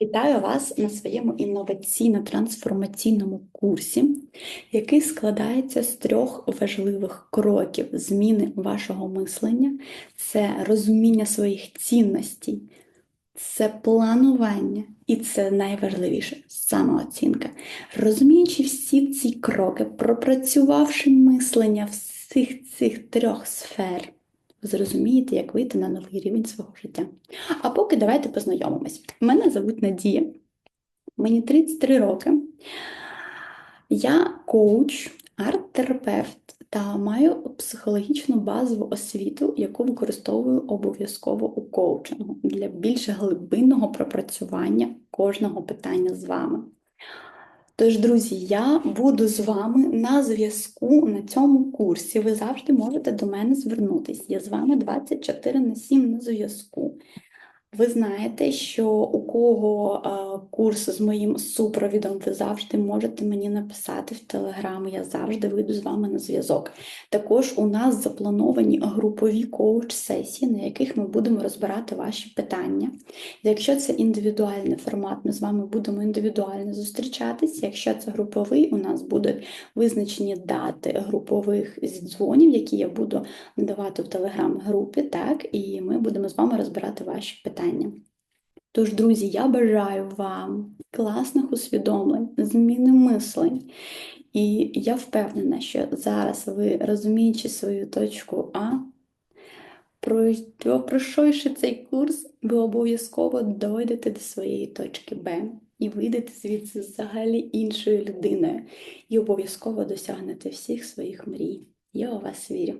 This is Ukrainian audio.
Вітаю вас на своєму інноваційно-трансформаційному курсі, який складається з трьох важливих кроків зміни вашого мислення, це розуміння своїх цінностей, це планування і це найважливіше самооцінка. Розуміючи всі ці кроки, пропрацювавши мислення всіх цих трьох сфер, зрозумієте, як вийти на новий рівень свого життя. А поки давайте познайомимось. Мене звуть Надія, мені 33 роки. Я коуч, арт-терапевт та маю психологічну базову освіту, яку використовую обов'язково у коучингу для більш глибинного пропрацювання кожного питання з вами. Тож, друзі, я буду з вами на зв'язку на цьому курсі. Ви завжди можете до мене звернутися. Я з вами 24 на 7 на зв'язку. Ви знаєте, що у кого е, курс з моїм супровідом, ви завжди можете мені написати в Телеграм, я завжди вийду з вами на зв'язок. Також у нас заплановані групові коуч-сесії, на яких ми будемо розбирати ваші питання. Якщо це індивідуальний формат, ми з вами будемо індивідуально зустрічатися. Якщо це груповий, у нас будуть визначені дати групових дзвонів, які я буду надавати в телеграм-групі, так, і ми будемо з вами розбирати ваші питання. Тож, друзі, я бажаю вам класних усвідомлень, зміни мислень. І я впевнена, що зараз ви, розуміючи свою точку А, пройшовши цей курс, ви обов'язково дойдете до своєї точки Б і вийдете звідси взагалі іншою людиною, і обов'язково досягнете всіх своїх мрій. Я у вас вірю.